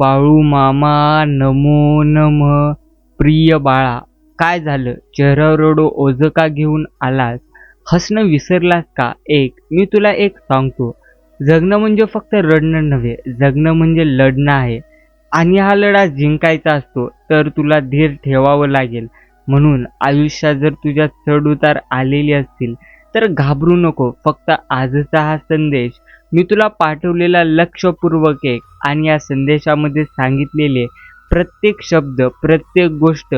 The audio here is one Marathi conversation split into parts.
बाळू मामा नमो नम. प्रिय बाळा काय झालं? चेहऱ्यावर रोडो ओझं का घेऊन आलास. हसणं विसरलास का? एक मी तुला एक सांगतो. जगणं म्हणजे फक्त रडणं नव्हे जगणं म्हणजे लढणं आहे. आणि हा लढा जिंकायचा असतो तर तुला धीर ठेवावं लागेल. म्हणून आयुष्यात जर तुझ्या चढ उतार आलेले असतील तर घाबरू नको. फक्त आजचा हा संदेश मी तुला पाठवलेला लक्षपूर्वक एक आणि या संदेशामध्ये सांगितलेले प्रत्येक शब्द प्रत्येक गोष्ट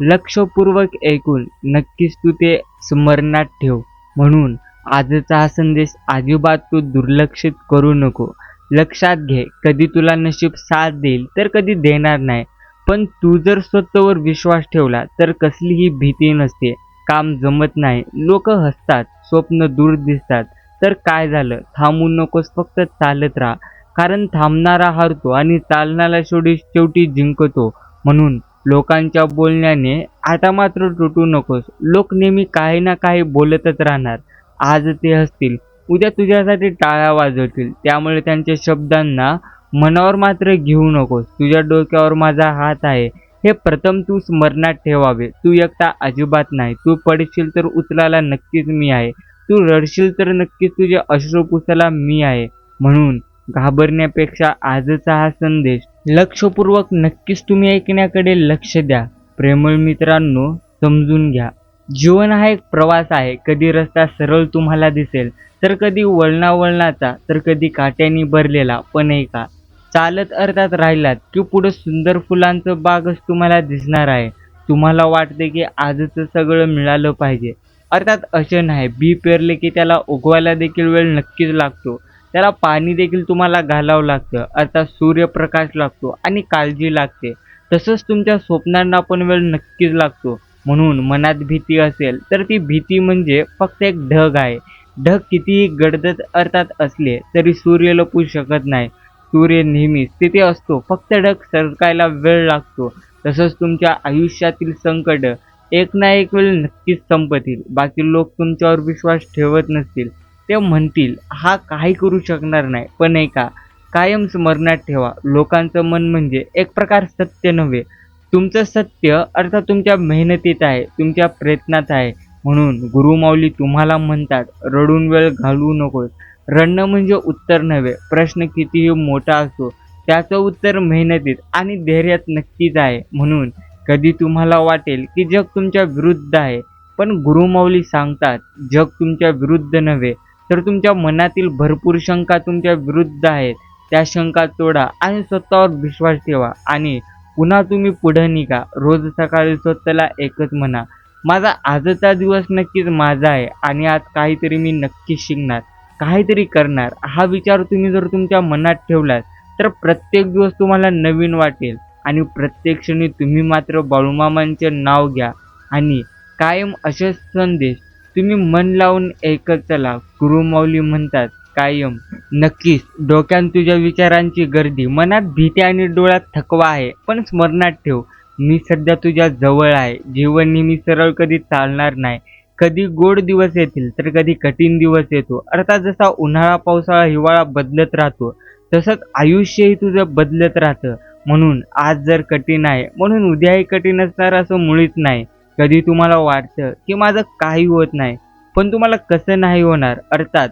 लक्षपूर्वक ऐकून नक्कीच तू ते स्मरणात ठेव. म्हणून आजचा हा संदेश अजिबात तू दुर्लक्षित करू नको. लक्षात घे कधी तुला नशीब साथ देईल तर कधी देणार नाही. पण तू जर स्वतःवर विश्वास ठेवला तर कसलीही भीती नसते. काम जमत नाही लोक हसतात स्वप्न दूर दिसतात. तर काय झालं? थांबू नकोस फक्त चालत राहा. कारण थांबणारा हारतो आणि चालणारा शेवटी शेवटी जिंकतो. म्हणून लोकांच्या बोलण्याने आता मात्र तुटू नकोस. लोक नेहमी काही ना काही बोलतच राहणार. आज ते हसतील उद्या तुझ्यासाठी टाळ्या वाजवतील. त्यामुळे त्यांच्या शब्दांना मनावर मात्र घेऊ नकोस. तुझ्या डोक्यावर माझा हात आहे. हे प्रथम तू स्मरणात ठेवावे. तू एकटा अजिबात नाही. तू पडशील तर उचलायला नक्कीच मी आहे. तू रडशील तर नक्कीच तुझे अश्रू पुसायला मी आहे. म्हणून घाबरण्यापेक्षा आजचा हा संदेश लक्षपूर्वक नक्कीच तुम्ही ऐकण्याकडे लक्ष द्या. प्रेमळ मित्रांनो समजून घ्या. जीवन हा एक प्रवास आहे. कधी रस्ता सरळ तुम्हाला दिसेल तर कधी वळणावळणाचा तर कधी काट्याने भरलेला पण ऐका चालत अर्थात राहिलात की पुढं सुंदर फुलांचं बागच तुम्हाला दिसणार आहे. तुम्हाला वाटते की आजचं सगळं मिळालं पाहिजे. अर्थात असं नाही. बी पेरले की त्याला उगवायला देखील वेळ नक्कीच लागतो. त्याला पाणी देखील तुम्हाला घालावं लागतं. अर्थात सूर्यप्रकाश लागतो आणि काळजी लागते. तसंच तुमच्या स्वप्नांना पण वेळ नक्कीच लागतो. म्हणून मनात भीती असेल तर ती भीती म्हणजे फक्त एक ढग आहे. ढग कितीही गडदत अर्थात असले तरी सूर्य लपू शकत नाही. सूर्य नेहमीच तिथे असतो. फक्त ढग सरकायला वेळ लागतो. तसंच तुमच्या आयुष्यातील संकट एक ना एक वेळ नक्कीच संपतील. बाकी लोक तुमच्यावर विश्वास ठेवत नसतील. ते म्हणतील हा काही करू शकणार नाही. पण ऐका कायम स्मरणात ठेवा. लोकांचं मन म्हणजे एक प्रकार सत्य नव्हे. तुमचं सत्य अर्थात तुमच्या मेहनतीत आहे तुमच्या प्रयत्नात आहे. म्हणून गुरुमाऊली तुम्हाला म्हणतात रडून वेळ घालवू नकोस. रडणं म्हणजे उत्तर नव्हे. प्रश्न कितीही मोठा असतो त्याचं उत्तर मेहनतीत आणि धैर्यात नक्कीच आहे. म्हणून कधी तुम्हाला वाटेल की जग तुमच्या विरुद्ध आहे पण गुरुमौली सांगतात जग तुमच्या विरुद्ध नव्हे तर तुमच्या मनातील भरपूर शंका तुमच्या विरुद्ध आहेत. त्या शंका तोडा आणि स्वतःवर विश्वास ठेवा. आणि पुन्हा तुम्ही पुढे निघा. रोज सकाळी स्वतःला एकच म्हणा माझा आजचा दिवस नक्कीच माझा आहे आणि आज काहीतरी मी नक्की शिकणार काहीतरी करणार. हा विचार तुम्ही जर तुमच्या मनात ठेवलात तर प्रत्येक दिवस तुम्हाला नवीन वाटेल. आणि प्रत्येक क्षणी तुम्ही मात्र बाळूमामांचे नाव घ्या आणि कायम असे संदेश तुम्ही मन लावून ऐकत चला. गुरुमाऊली म्हणतात कायम. नक्कीच डोक्यात तुझ्या विचारांची गर्दी मनात भीती आणि डोळ्यात थकवा आहे पण स्मरणात ठेव. मी सध्या तुझ्या जवळ आहे. जीवन नेहमी सरळ कधी चालणार नाही. कधी गोड दिवस येतील तर कधी कठीण दिवस येतो. अर्थात जसा उन्हाळा पावसाळा हिवाळा बदलत राहतो तसंच आयुष्यही तुझं बदलत राहतं. म्हणून आज जर कठीण आहे म्हणून उद्याही कठीण असणार असं मुळीच नाही. कधी तुम्हाला वाटतं की माझं काही होत नाही पण तुम्हाला कसं नाही होणार? अर्थात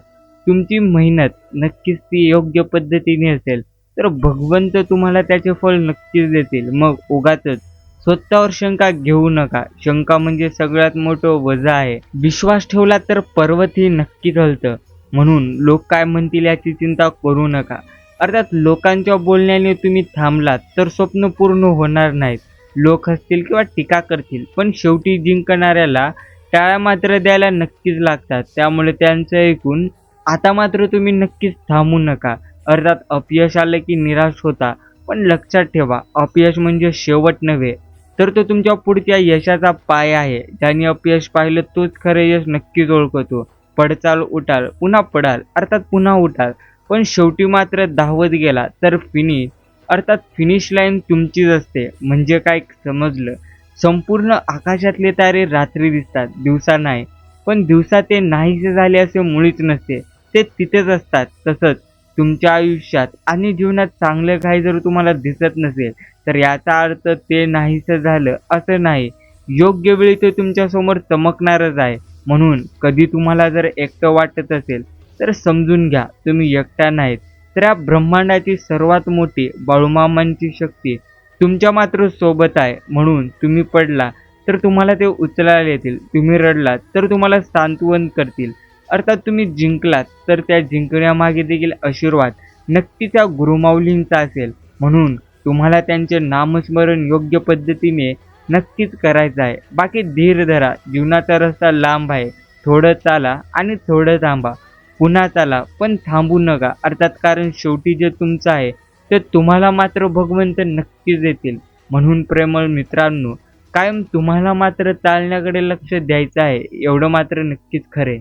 तुमची मेहनत नक्कीच ती योग्य पद्धतीने असेल तर भगवंत तुम्हाला त्याचे फळ नक्कीच देतील. मग उगाचच स्वतःवर शंका घेऊ नका. शंका म्हणजे सगळ्यात मोठं वजा आहे. विश्वास ठेवला तर पर्वतही नक्कीच हलतं म्हणून लोक काय म्हणतील याची चिंता करू नका. अर्थात लोकांच्या बोलण्याने तुम्ही थांबलात तर स्वप्न पूर्ण होणार नाहीत. लोक हसतील किंवा टीका करतील पण शेवटी जिंकणाऱ्याला टाळ्या मात्र द्यायला नक्कीच लागतात. त्यामुळे त्यांचं ऐकून आता मात्र तुम्ही नक्कीच थांबू नका. अर्थात अपयश आलं की निराश होता पण लक्षात ठेवा अपयश म्हणजे शेवट नव्हे तर तो तुमच्या पुढच्या यशाचा पाय आहे. ज्याने अपयश पाहिलं तोच खरं यश नक्कीच ओळखतो. पडचाल उठाल पुन्हा पडाल अर्थात पुन्हा उठाल. पण शेवटी मात्र धावत गेला तर फिनिश अर्थात फिनिश लाईन तुमचीच असते. म्हणजे काय समजलं? संपूर्ण आकाशातले तारे रात्री दिसतात दिवसा नाही. पण दिवसा ते नाहीसे झाले असे मुळीच नसते. ते तिथेच असतात. तसंच तुमच्या आयुष्यात आणि जीवनात चांगलं काही जर तुम्हाला दिसत नसेल तर याचा अर्थ ते नाहीसं झालं असं नाही. योग्य वेळी ते तुमच्यासमोर चमकणारच आहे. म्हणून कधी तुम्हाला जर एकटं वाटत असेल तर समजून घ्या तुम्ही एकटा नाहीत. तर या ब्रह्मांडाची सर्वात मोठी बाळूमामांची शक्ती तुमच्या मात्र सोबत आहे. म्हणून तुम्ही पडला तर तुम्हाला ते उचलायला येतील. तुम्ही रडलात तर तुम्हाला सांत्वन करतील. अर्थात तुम्ही जिंकलात तर त्या जिंकण्यामागे देखील आशीर्वाद नक्की त्या गुरुमाऊलींचा असेल. म्हणून तुम्हाला त्यांचे नामस्मरण योग्य पद्धतीने नक्कीच करायचं आहे. बाकी धीर धरा जीवनाचा रस्ता लांब आहे. थोडं चाला आणि थोडं थांबा. पुन्हा चाला पण थांबू नका. अर्थात कारण शेवटी जे तुमचं आहे ते तुम्हाला मात्र भगवंत नक्कीच देतील. म्हणून प्रेमळ मित्रांनो कायम तुम्हाला मात्र चालण्याकडे लक्ष द्यायचं आहे. एवढं मात्र नक्कीच खरे.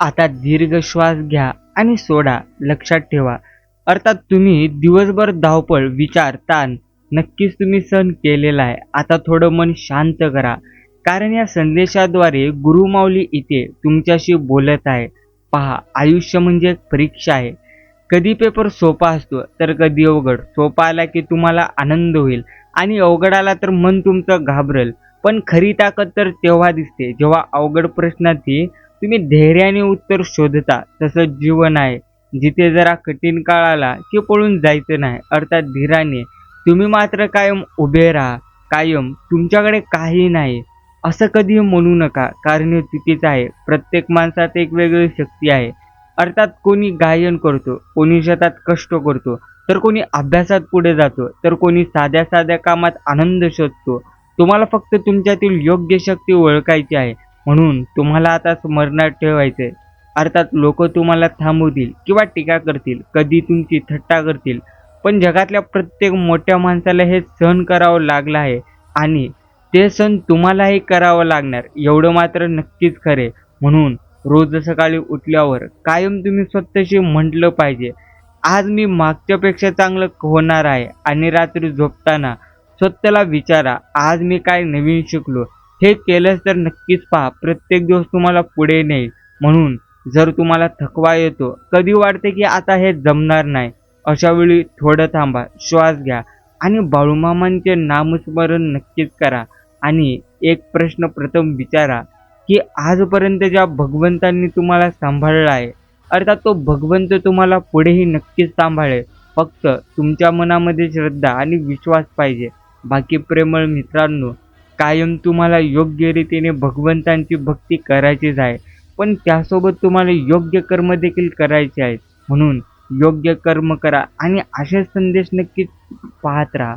आता दीर्घ श्वास घ्या आणि सोडा. लक्षात ठेवा. अर्थात तुम्ही दिवसभर धावपळ विचार ताण नक्कीच तुम्ही सहन केलेला आहे. आता थोडं मन शांत करा. कारण या संदेशाद्वारे गुरुमाऊली इथे तुमच्याशी बोलत आहे. पहा आयुष्य म्हणजे एक परीक्षा आहे. कधी पेपर सोपा असतो तर कधी अवघड. सोपा आला की तुम्हाला आनंद होईल आणि अवघड आला तर मन तुमचं घाबरेल. पण खरी ताकद तर तेव्हा दिसते जेव्हा अवघड प्रश्नाची तुम्ही धैर्याने उत्तर शोधता तसं जीवन आहे. जिथे जरा कठीण काळ आला की पळून जायचं नाही अर्थात धीराने. तुम्ही मात्र कायम उभे राहा. कायम. तुमच्याकडे काही नाही. असं कधी म्हणू नका. कारण हे चुकीचं आहे. प्रत्येक माणसात एक वेगळी शक्ती आहे. अर्थात कोणी गायन करतो कोणी शेतात कष्ट करतो तर कोणी अभ्यासात पुढे जातो तर कोणी साध्या साध्या कामात आनंद शोधतो. तुम्हाला फक्त तुमच्यातील योग्य शक्ती ओळखायची आहे. म्हणून तुम्हाला आता स्मरणात ठेवायचे अर्थात लोक तुम्हाला थांबवतील किंवा टीका करतील कधी तुमची थट्टा करतील. पण जगातल्या प्रत्येक मोठ्या माणसाला हे सहन करावं लागलं आहे. आणि ते सण तुम्हालाही करावं लागणार. एवढं मात्र नक्कीच खरे. म्हणून रोज सकाळी उठल्यावर कायम तुम्ही स्वतःशी म्हटलं पाहिजे. आज मी मागच्यापेक्षा चांगलं होणार आहे आणि रात्री झोपताना स्वतःला विचारा आज मी काय नवीन शिकलो. हे केलंच तर नक्कीच पहा प्रत्येक दिवस तुम्हाला पुढे नेईल. म्हणून जर तुम्हाला थकवा येतो कधी वाटते की आता हे जमणार नाही अशा वेळी थोडं थांबा श्वास घ्या आणि बाळूमामांचे नामस्मरण नक्कीच करा. आणि एक प्रश्न प्रथम विचारा की आजपर्यंत ज्या भगवंतांनी तुम्हाला सांभाळला आहे अर्थात तो भगवंत तुम्हाला पुढेही नक्कीच सांभाळेल. फक्त तुमच्या मनामध्ये श्रद्धा आणि विश्वास पाहिजे. बाकी प्रेमळ मित्रांनो कायम तुम्हाला योग्य रीतीने भगवंतांची भक्ती करायचीच आहे पण त्यासोबत तुम्हाला योग्य कर्म देखील करायचे आहेत. म्हणून योग्य कर्म करा आणि असे संदेश नक्कीच पाहत राहा.